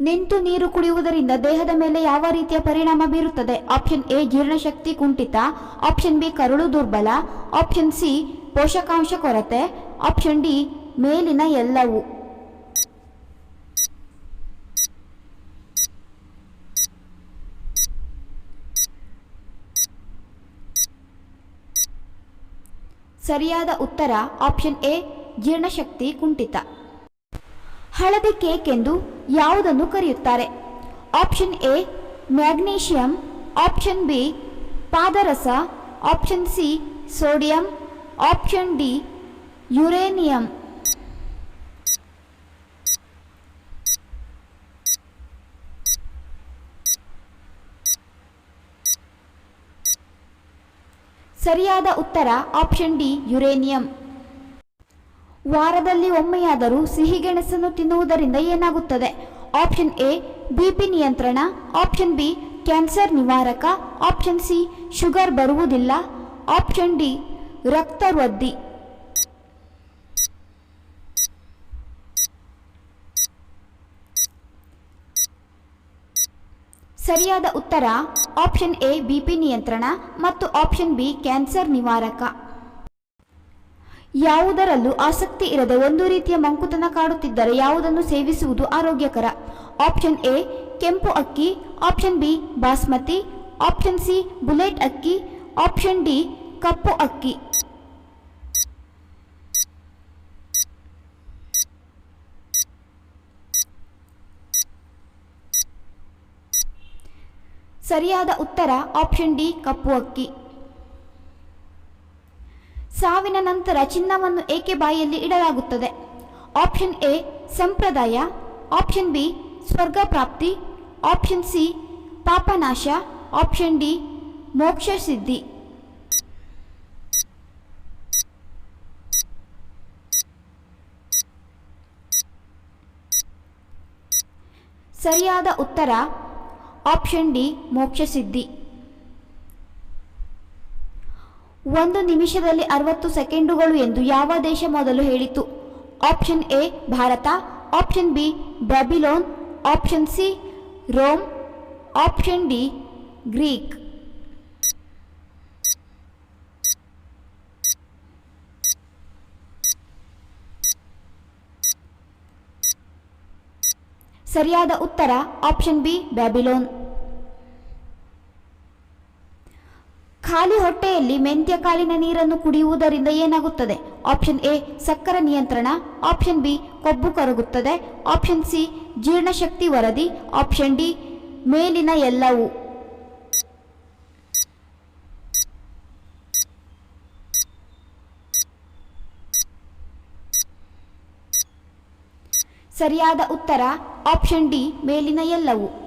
ನಿಂತು ನೀರು ಕುಡಿಯುವುದರಿಂದ ದೇಹದ ಮೇಲೆ ಯಾವ ರೀತಿಯ ಪರಿಣಾಮ ಬೀರುತ್ತದೆ? ಆಪ್ಷನ್ ಎ, ಜೀರ್ಣಶಕ್ತಿ ಕುಂಠಿತ. ಆಪ್ಷನ್ ಬಿ, ಕರುಳು ದುರ್ಬಲ. ಆಪ್ಷನ್ ಸಿ, ಪೋಷಕಾಂಶ ಕೊರತೆ. ಆಪ್ಷನ್ ಡಿ, ಮೇಲಿನ ಎಲ್ಲವೂ. ಸರಿಯಾದ ಉತ್ತರ, ಆಪ್ಷನ್ ಎ, ಜೀರ್ಣಶಕ್ತಿ ಕುಂಠಿತ. ಹಳದಿ ಕೇಕ್ ಎಂದು ಯಾವುದನ್ನು ಕರೆಯುತ್ತಾರೆ? Option A, magnesium. Option B, ಪಾದರಸ. Option C, sodium. Option D, uranium. ಸರಿಯಾದ ಉತ್ತರ ಆಪ್ಷನ್ ಡಿ, ಯುರೇನಿಯಂ. ವಾರದಲ್ಲಿ ಒಮ್ಮೆಯಾದರೂ ಸಿಹಿಗೆಣಸನ್ನು ತಿನ್ನುವುದರಿಂದ ಏನಾಗುತ್ತದೆ? ಆಪ್ಷನ್ ಎ ಬಿಪಿ ನಿಯಂತ್ರಣ, ಆಪ್ಷನ್ ಬಿ, ಕ್ಯಾನ್ಸರ್ ನಿವಾರಕ, ಆಪ್ಷನ್ ಸಿ, ಶುಗರ್ ಬರುವುದಿಲ್ಲ, ಆಪ್ಷನ್ ಡಿ ರಕ್ತವೃದ್ಧಿ ಸರಿಯಾದ ಉತ್ತರ, ಆಪ್ಷನ್ ಎ ಬಿಪಿ ನಿಯಂತ್ರಣ ಮತ್ತು ಆಪ್ಷನ್ ಬಿ, ಕ್ಯಾನ್ಸರ್ ನಿವಾರಕ. ಯಾವುದರಲ್ಲೂ ಆಸಕ್ತಿ ಇರದೆ ಒಂದು ರೀತಿಯ ಮಂಕುತನ ಕಾಡುತ್ತಿದ್ದರೆ ಯಾವುದನ್ನು ಸೇವಿಸುವುದು ಆರೋಗ್ಯಕರ? ಆಪ್ಷನ್ ಎ, ಕೆಂಪು ಅಕ್ಕಿ. Option B, basmati. Option C, bullet ಅಕ್ಕಿ. ಆಪ್ಷನ್ ಡಿ, ಕಪ್ಪು ಅಕ್ಕಿ. ಸರಿಯಾದ ಉತ್ತರ ಆಪ್ಷನ್ ಡಿ, ಕಪ್ಪು ಅಕ್ಕಿ. ಸಾವಿನ ನಂತರ ಚಿನ್ನವನ್ನು ಏಕೆ ಬಾಯಿಯಲ್ಲಿ ಇಡಲಾಗುತ್ತದೆ? ಆಪ್ಷನ್ ಎ, ಸಂಪ್ರದಾಯ. ಆಪ್ಷನ್ ಬಿ ಸ್ವರ್ಗ ಪ್ರಾಪ್ತಿ ಆಪ್ಷನ್ ಸಿ, ಪಾಪನಾಶ. ಆಪ್ಷನ್ ಡಿ ಮೋಕ್ಷ ಸಿದ್ಧಿ ಸರಿಯಾದ ಉತ್ತರ, ಆಪ್ಷನ್ ಡಿ ಮೋಕ್ಷ ಸಿದ್ಧಿ ಒಂದು ನಿಮಿಷದಲ್ಲಿ ಅರವತ್ತು ಸೆಕೆಂಡುಗಳು ಎಂದು ಯಾವ ದೇಶ ಮೊದಲು ಹೇಳಿತು option A, Bharata, option B, Babylon, option C, Rome, option D, Greek. ಸರಿಯಾದ ಉತ್ತರ, ಆಪ್ಷನ್ ಬಿ, ಬ್ಯಾಬಿಲೋನ್. ಖಾಲಿ ಹೊಟ್ಟೆಯಲ್ಲಿ ಮೆಂತ್ಯ ಕಾಲಿನ ನೀರನ್ನು ಕುಡಿಯುವುದರಿಂದ ಏನಾಗುತ್ತದೆ? ಆಪ್ಷನ್ ಎ, ಸಕ್ಕರೆ ನಿಯಂತ್ರಣ. ಆಪ್ಷನ್ ಬಿ, ಕೊಬ್ಬು ಕರಗುತ್ತದೆ. ಆಪ್ಷನ್ ಸಿ, ಜೀರ್ಣಶಕ್ತಿ ವರದಿ. ಆಪ್ಷನ್ ಡಿ, ಮೇಲಿನ ಎಲ್ಲವೂ. ಸರಿಯಾದ ಉತ್ತರ. ಆಪ್ಷನ್ ಡಿ, ಮೇಲಿನ ಎಲ್ಲವೂ.